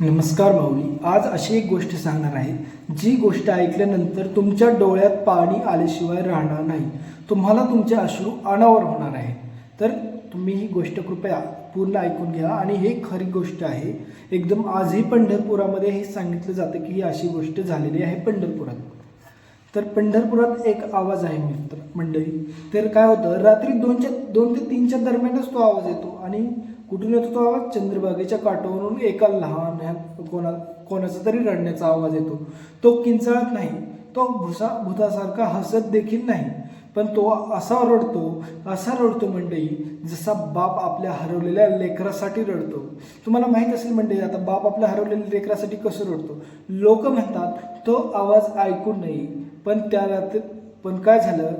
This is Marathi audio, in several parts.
नमस्कार माऊली. आज अशी एक गोष्ट सांगणार आहे. जी गोष्ट ऐकल्यानंतर तुमच्या डोळ्यात पाणी आल्याशिवाय राहणार नाही. तुम्हाला तुमचे अश्रू अनावर होणार आहे. तर तुम्ही ही गोष्ट कृपया पूर्ण ऐकून घ्या. आणि हे खरी गोष्ट आहे. एकदम आजही पंढरपुरामध्ये हे सांगितलं जातं की ही अशी गोष्ट झालेली आहे पंढरपुरात. तर पंढरपुरात एक आवाज आहे मित्र मंडळी. तर काय होतं रात्री दोनच्या दोन ते तीनच्या दरम्यानच तो आवाज येतो. आणि कुठून येतो तो आवाज? चंद्रभागेच्या काठावरून एका लहान कोणा कोणाचा तरी रडण्याचा आवाज येतो. तो किंचाळत नाही. तो भुसा भूतासारखा हसत देखील नाही. पण तो असा रडतो असा रडतो मंडळी जसा बाप आपल्या हरवलेल्या लेकरासाठी रडतो. तुम्हाला माहीत असेल मंडळी आता बाप आपल्या हरवलेल्या लेकरासाठी कसं रडतो? लोक म्हणतात तो आवाज ऐकून नाही. पण त्या रात्री पण काय झालं?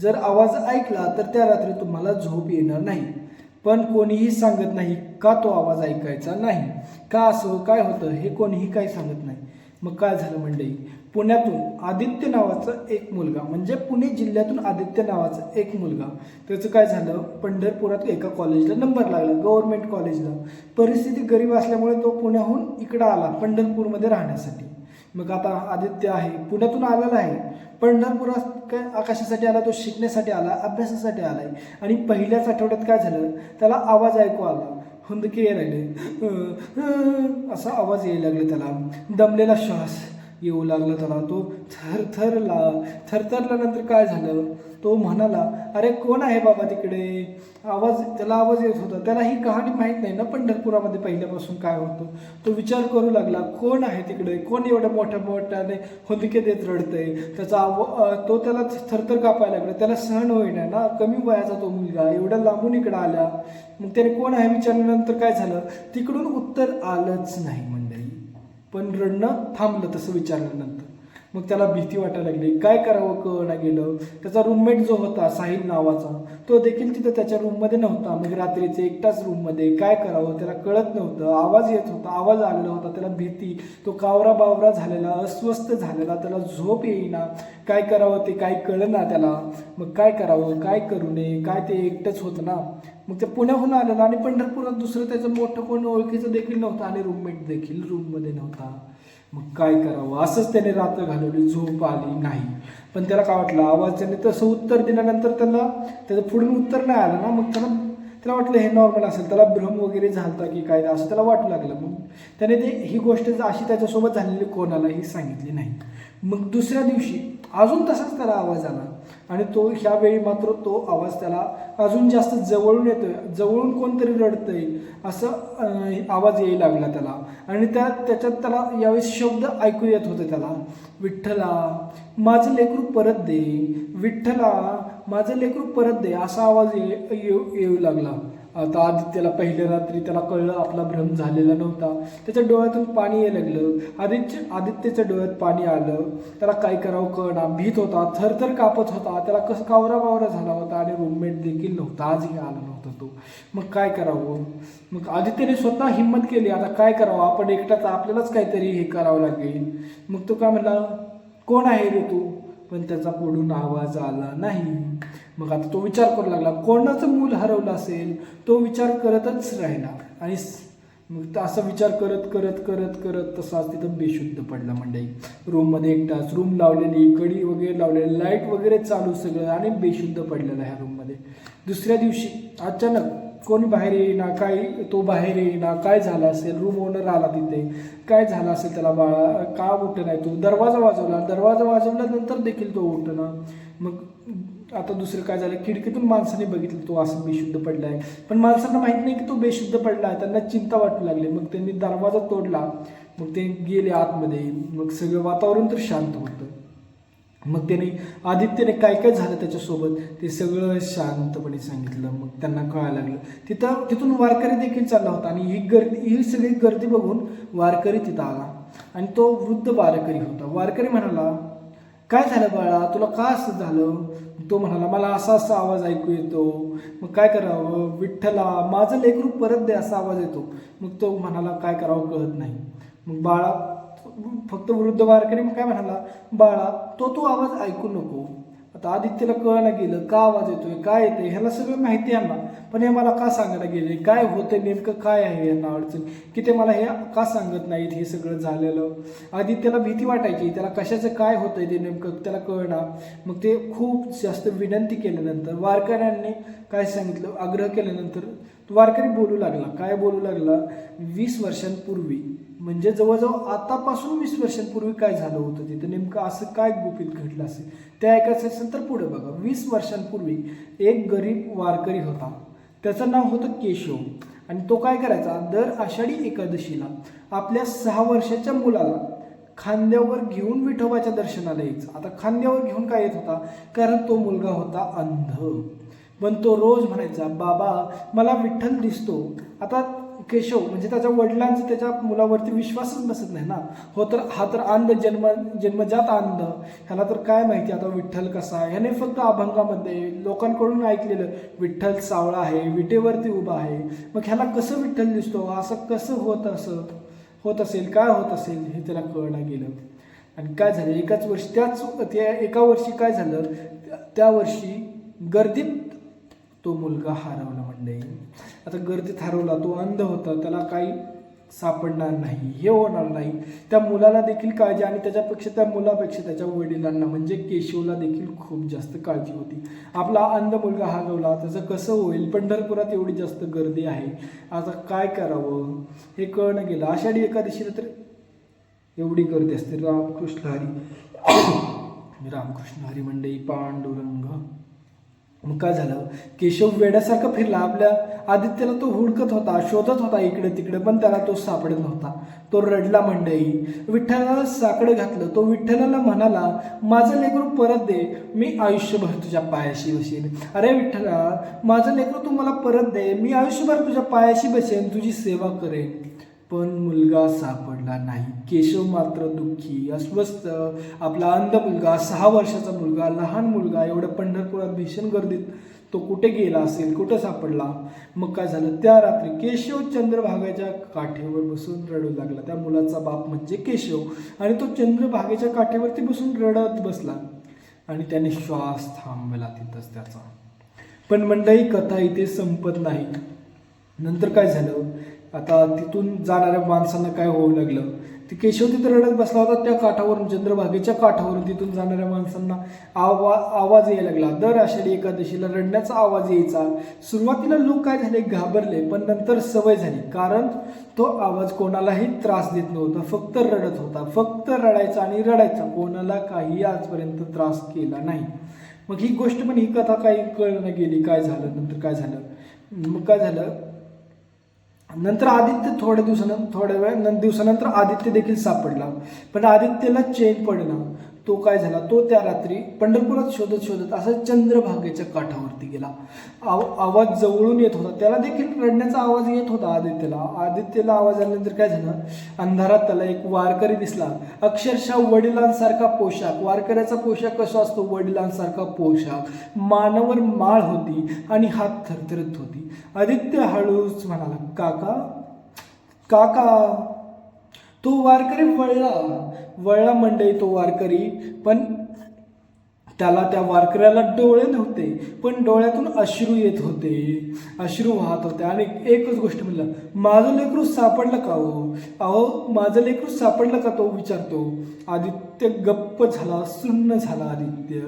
जर आवाज ऐकला तर त्या रात्री तुम्हाला झोप येणार नाही. पण कोणीही सांगत नाही का तो आवाज ऐकायचा नाही? का असं काय होतं हे कोणीही काही सांगत नाही. मग काय झालं मंडळी? पुण्यातून आदित्य नावाचा एक मुलगा म्हणजे पुणे जिल्ह्यातून आदित्य नावाचा एक मुलगा त्याचं काय झालं? पंढरपुरात एका कॉलेजला नंबर लागला गव्हर्नमेंट कॉलेजला परिस्थिती गरीब असल्यामुळे तो पुण्याहून इकडं आला पंढरपूरमध्ये राहण्यासाठी. मग आता आदित्य आहे. पुण्यातून आलेला आहे. पंढरपुरात काय आकाशासाठी आला तो शिकण्यासाठी आला अभ्यासासाठी आला आहे आणि पहिल्याच आठवड्यात काय झालं? त्याला आवाज ऐकू आला. हुंदके यायला लागले. असा आवाज यायला लागला त्याला. दमलेला श्वास येऊ लागला त्याला. तो थरथरला थरथरल्यानंतर काय झालं? तो म्हणाला अरे कोण आहे बाबा तिकडे? आवाज त्याला आवाज येत होता. त्याला ही कहाणी माहीत नाही ना पंढरपुरामध्ये पहिल्यापासून काय होतं. तो विचार करू लागला कोण आहे तिकडे? कोण एवढ्या मोठ्या मोठ्याने होलिके देत रडतंय? त्याचा आव तो त्याला थरथर कापायला लागला. त्याला सहन होईना ना. कमी वयाचा तो मुलगा एवढ्या लांबून इकडं आला. मग त्याने कोण आहे विचारल्यानंतर काय झालं? तिकडून उत्तर आलंच नाही मंडळी. पण रडणं थांबलं तसं विचारल्यानंतर. मग त्याला भीती वाटायला लागली. काय करावं कळना गेलं. त्याचा रूममेट जो होता साहिल नावाचा तो देखील तिथं त्याच्या रूममध्ये नव्हता. मग रात्रीचे एकटाच रूममध्ये काय करावं त्याला कळत नव्हतं. आवाज येत होता आवाज आलेला होता त्याला भीती तो कावरा बावरा झालेला अस्वस्थ झालेला त्याला झोप येईना. काय करावं ते काय कळना त्याला. मग काय करावं काय करू नये काय ते एकटंच होतं ना. मग ते पुण्याहून आलेलं आणि पंढरपुरात दुसरं त्याचं मोठं कोण ओळखीचं देखील नव्हतं आणि रूममेट देखील रूममध्ये नव्हता. मग काय करावं? असंच त्याने रात्र घालवली झोप आली नाही. पण त्याला काय वाटलं? आवाज त्याने तसं उत्तर दिल्यानंतर त्याला त्याचं पुढून उत्तर नाही आलं ना? मग त्याला त्याला वाटलं हे नॉर्मल असेल. त्याला भ्रम वगैरे झालता की काय असं त्याला वाटू लागलं. मग त्याने ते ही गोष्ट अशी त्याच्यासोबत झालेली कोणालाही सांगितली नाही. मग दुसऱ्या दिवशी अजून तसाच त्याला आवाज आला. आणि तो ह्यावेळी मात्र तो आवाज त्याला अजून जास्त जवळून येतोय. जवळून कोणतरी रडतंय असं आवाज यायला लागला त्याला. आणि त्या त्याच्यात त्याला यावेळी शब्द ऐकू येत होते त्याला. विठ्ठला माझं लेकरू परत दे. विठ्ठला माझं लेकरू परत दे. असा आवाज ये- येऊ येऊ लागला. आता आदित्यला पहिल्या रात्री त्याला कळलं आपला भ्रम झालेला नव्हता. त्याच्या डोळ्यातून पाणी यायला लागलं. आदित्य आदित्यच्या डोळ्यात पाणी आलं. त्याला काय करावं कळना. भीत होता थरथर कापत होता. त्याला कसं कावरा बावरा झाला होता आणि रूममेट देखील नव्हता. आजही आला नव्हता तो. मग काय करावं? मग आदित्यने स्वतः हिंमत केली. आता काय करावं? आपण एकटाच आपल्यालाच काहीतरी हे करावं लागेल. मग तो काय म्हणला कोण आहे रे तू? पण त्याचा पुढून आवाज आला नाही. मग आता तो विचार करू लागला कोणाचं मूल हरवलं असेल तो विचार करतच राहिला. आणि मग असा विचार करत करत करत करत तसाच तिथं बेशुद्ध पडला मंडळी. रूममध्ये एकटाच रूम लावलेली कडी वगैरे लावलेली लाइट वगैरे चालू सगळं आणि बेशुद्ध पडलेला ह्या रूममध्ये दुसऱ्या दिवशी अचानक कोणी बाहेर येईना काय तो बाहेर येईना काय झालं असेल रूम ओनर आला तिथे काय झालं असेल त्याला बाळा का उठ नाही तो? दरवाजा वाजवला दरवाजा वाजवल्यानंतर देखील तो उठना मग आता दुसरं काय झालं? खिडकीतून माणसाने बघितलं तो असं बेशुद्ध पडला आहे पण माणसांना माहीत नाही की तो बेशुद्ध पडला आहे त्यांना चिंता वाटू लागली. मग त्यांनी दरवाजा तोडला. मग ते गेले आतमध्ये. मग सगळं वातावरण तर शांत होतं. मग त्याने आदित्यने काय काय झालं त्याच्यासोबत? ते सगळं शांतपणे सांगितलं. मग त्यांना कळायला लागलं. तिथं तिथून वारकरी देखील चालला होता. आणि ही गर्दी ही सगळी गर्दी बघून वारकरी तिथं आला. आणि तो वृद्ध वारकरी होता. वारकरी म्हणाला काय झालं बाळा? तुला का असं झालं? तो म्हणाला मला असा असा आवाज ऐकू येतो. मग काय करावं? विठ्ठला माझं लेकरू परत दे असा आवाज येतो. मग तो म्हणाला काय करावं कळत नाही. मग बाळा फक्त वृद्ध वारकरी मग काय म्हणाला बाळा तो तो आवाज ऐकू नको. आता आदित्यला कळणं गेलं का आवाज येतोय काय येतोय ह्याला सगळं माहिती आहे ना. पण हे मला का सांगायला गेले? काय होतंय नेमकं काय आहे यांना अडचण? की ते मला हे का सांगत नाहीत हे सगळं झालेलं? आदित्यला भीती वाटायची त्याला कशाचं काय होतंय ते नेमकं त्याला कळणार. मग ते खूप जास्त विनंती केल्यानंतर वारकऱ्यांनी काय सांगितलं? आग्रह केल्यानंतर तो वारकरी बोलू लागला. काय बोलू लागला? वीस वर्षांपूर्वी म्हणजे जवळजवळ आतापासून वीस वर्षांपूर्वी काय झालं होतं तिथं? नेमकं असं काय गुपित घडलं असेल? ते ऐकायचं असेल तर पुढे बघा. वीस वर्षांपूर्वी एक गरीब वारकरी होता. त्याचं नाव होतं केशव. आणि तो काय करायचा? दर आषाढी एकादशीला आपल्या सहा वर्षाच्या मुलाला खांद्यावर घेऊन विठोबाच्या दर्शनाला यायचं. आता खांद्यावर घेऊन काय येत होता? कारण तो मुलगा होता अंध. पण तो रोज म्हणायचा बाबा मला विठ्ठल दिसतो. आता केशव म्हणजे त्याच्या वडिलांचं त्याच्या मुलावरती विश्वासच बसत नाही ना. हो तर हा तर अंध जन्म जन्मजात अंध ह्याला तर काय माहिती आता विठ्ठल कसा आहे? ह्याने फक्त अभंगामध्ये लोकांकडून ऐकलेलं विठ्ठल सावळा आहे विटेवरती उभा आहे. मग ह्याला कसं विठ्ठल दिसतो? असं कसं होत असं? होत असेल काय होत असेल हे त्याला कळणं गेलं. आणि काय झालं? एकाच वर्षी त्याच त्या एका वर्षी काय झालं? त्या वर्षी गर्दीत तो मुलगा हरवला मंडळी. आता गर्दीत हरवला तो अंध होता त्याला काही सापडणार नाही हे होणार नाही. त्या मुलाला देखील काळजी आणि त्याच्यापेक्षा त्या मुलापेक्षा त्याच्या वडिलांना म्हणजे केशवला देखील खूप जास्त काळजी होती. आपला अंध मुलगा हरवला त्याचं कसं होईल? पंढरपुरात एवढी जास्त गर्दी आहे. आता काय करावं? हे कळणं गेलं. आषाढी एकादशीला तर एवढी गर्दी असते. रामकृष्ण हरी रामकृष्ण हरी मंडई पांडुरंग. मग काय झालं? केशव वेड्यासारखा फिरला. आपल्या आदित्यला तो हुडकत होता शोधत होता इकडे तिकडे पण त्याला तो सापडत नव्हता. तो रडला मंडई. विठ्ठलाला साकडं घातलं. तो विठ्ठलाला म्हणाला माझं लेकरू परत दे. मी आयुष्यभर तुझ्या पायाशी बसेन. अरे विठ्ठला माझं लेकरू तू मला परत दे. मी आयुष्यभर तुझ्या पायाशी बसेन. तुझी सेवा करेन. पण मुलगा सापडला नाही. केशव मात्र दुःखी अस्वस्थ. आपला अंध मुलगा सहा वर्षाचा मुलगा लहान मुलगा एवढ्या पंढरपुरात भीषण गर्दीत तो कुठे गेला असेल कुठं सापडला? मग काय झालं? त्या रात्री केशव चंद्रभागेच्या काठेवर बसून रडू लागला. त्या मुलाचा बाप म्हणजे केशव आणि तो चंद्रभागेच्या काठेवरती बसून रडत बसला आणि त्याने श्वास थांबला तिथंच त्याचा. पण मंडळी कथा इथे संपत नाही. नंतर काय झालं? आता तिथून जाणाऱ्या माणसांना काय होऊ लागलं? ते केशव तिथं रडत बसला होता त्या काठावरून चंद्रभागेच्या काठावरून तिथून जाणाऱ्या माणसांना आवा आवाज यायला लागला. दर आषाढी एकादशीला रडण्याचा आवाज यायचा. सुरुवातीला लोक काय झाले? घाबरले पण नंतर सवय झाली. कारण तो आवाज कोणालाही त्रास देत नव्हता फक्त रडत होता. फक्त रडायचा आणि रडायचा. कोणाला काही आजपर्यंत त्रास केला नाही. मग ही गोष्ट पण ही कथा काही कळणं गेली. काय झालं? नंतर काय झालं? मग काय झालं? नंतर आदित्य थोड्या दिवसानंतर थोड्या वेळ दिवसानंतर आदित्य देखील सापडला. पण आदित्यला चेन पडला. तो काय झाला? तो त्या रात्री पंढरपुरात शोधत शोधत असा चंद्रभागेच्या काठावरती गेला. आव आवाज जवळून येत होता. त्याला देखील रडण्याचा आवाज येत होता आदित्यला. आदित्यला आवाज आल्यानंतर काय झालं? अंधारात त्याला एक वारकरी दिसला. अक्षरशः वडिलांसारखा पोशाख. वारकऱ्याचा पोशाख कसा असतो? वडिलांसारखा पोशाख. मानावर माळ होती आणि हात थरथरत होती. आदित्य हळूच म्हणाला काका काका तो वारकरी वळला. वळला मंडई तो वारकरी. पण त्याला त्या वारकऱ्याला डोळे नव्हते पण डोळ्यातून अश्रू येत होते. अश्रू वाहत होते. आणि एकच गोष्ट म्हणलं माझं लेकरू सापडलं का हो? अहो माझं लेकरू सापडलं का तो? विचारतो. आदित्य गप्प झाला सुन्न झाला आदित्य.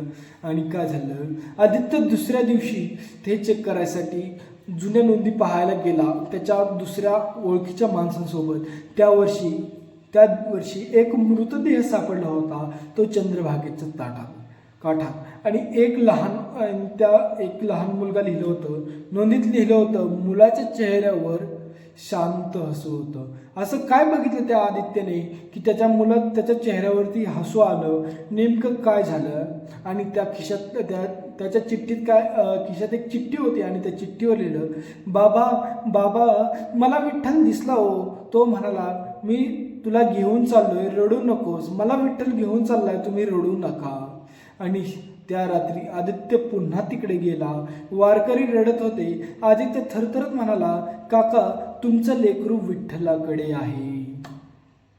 आणि काय झालं? आदित्य दुसऱ्या दिवशी ते चेक करायसाठी जुन्या नोंदी पाहायला गेला. त्याच्या दुसऱ्या ओळखीच्या माणसांसोबत. त्या वर्षी त्या वर्षी एक मृतदेह सापडला होता तो चंद्रभागेच्या ताटात काठात. आणि एक लहान त्या एक लहान मुलगा लिहिलं होतं. नोंदीत लिहिलं होतं मुलाच्या चेहऱ्यावर शांत हसू होतं. असं काय बघितलं त्या आदित्यने की त्याच्या मुलात त्याच्या चेहऱ्यावरती हसू आलं नेमकं काय झालं? आणि त्या खिशात त्या त्याच्या चिठ्ठीत काय खिशात एक चिठ्ठी होती आणि त्या चिठ्ठीवर लिहिलं बाबा बाबा मला विठ्ठल दिसला हो. तो म्हणाला मी तुला घेऊन चाललोय रडू नकोस. मला विठ्ठल घेऊन चाललाय तुम्ही रडू नका. आणि त्या रात्री आदित्य पुन्हा तिकडे गेला. वारकरी रडत होते. आदित्य थरथरत म्हणाला काका तुमचं लेकरू विठ्ठलाकडे आहे.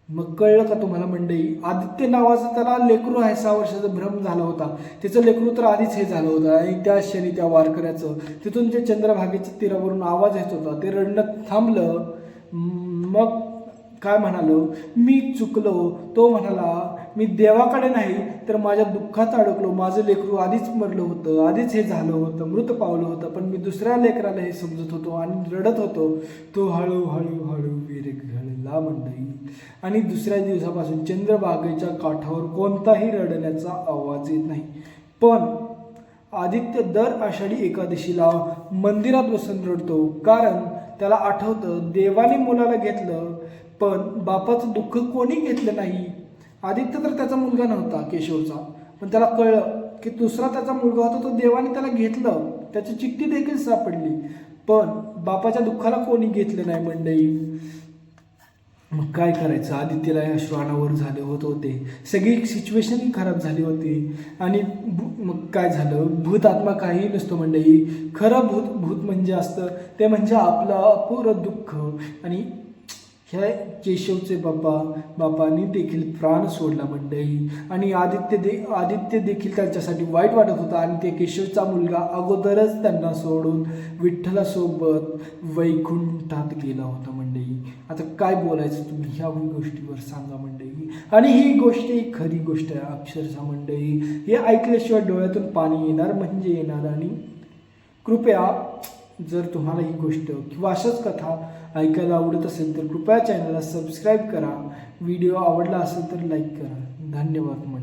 मग कळलं का तुम्हाला मंडई आदित्य नावाचा त्याला लेकरू आहे. सहा वर्षाचा भ्रम झाला होता. त्याचं लेकरू तर आधीच हे झालं होतं. आणि त्या क्षणी त्या वारकऱ्याचं तिथून जे चंद्रभागेच्या तीरावरून आवाज येत होता ते रडणं थांबलं. मग काय म्हणालो? मी चुकलो. तो म्हणाला मी देवाकडे नाही तर माझ्या दुःखात अडकलो. माझं लेकरू आधीच मरलं होतं. आधीच हे झालं होतं. मृत पावलं होतं. पण मी दुसऱ्या लेकराला हे समजत होतो आणि रडत होतो. तो हळूहळू हळू विरघळला मंडई आणि दुसऱ्या दिवसापासून चंद्रबागेच्या काठावर कोणताही रडण्याचा आवाज येत नाही. पण आदित्य दर आषाढी एकादशीला मंदिरात बसून रडतो. कारण त्याला आठवतं देवाने मुलाला घेतलं पण बापाचं दुःख कोणी घेतलं नाही? आदित्य तर त्याचा मुलगा नव्हता केशवचा. पण त्याला कळलं की दुसरा त्याचा मुलगा होता तो देवाने त्याला घेतलं. त्याची चिठ्ठी देखील सापडली. पण बापाच्या दुःखाला कोणी घेतलं नाही मंडई मग काय करायचं? आदित्यला या श्वानावर झाले होत होते. सगळी सिच्युएशनही खराब झाली होती. आणि भू- मग काय झालं? भूत आत्मा काही नसतो मंडई खरं भूत भूत म्हणजे असतं ते म्हणजे आपलं अपुरं दुःख. आणि ह्या केशवचे बाप्पा बापांनी देखील प्राण सोडला मंडळी. आणि आदित्य दे आदित्य देखील त्यांच्यासाठी वाईट वाटत होता आणि ते केशवचा मुलगा अगोदरच त्यांना सोडून विठ्ठलासोबत वैकुंठात गेला होता मंडळी. आता काय बोलायचं तुम्ही ह्या गोष्टीवर सांगा मंडळी. आणि ही गोष्ट ही खरी गोष्ट आहे अक्षरशः मंडळी. हे ऐकल्याशिवाय डोळ्यातून पाणी येणार म्हणजे येणार आणि कृपया जर तुम्हाला ही गोष्ट किंवा अशाच कथा ऐकायला आवडत असेल तर कृपया चॅनलला सबस्क्राईब करा. व्हिडिओ आवडला असेल तर लाईक करा. धन्यवाद मंडळी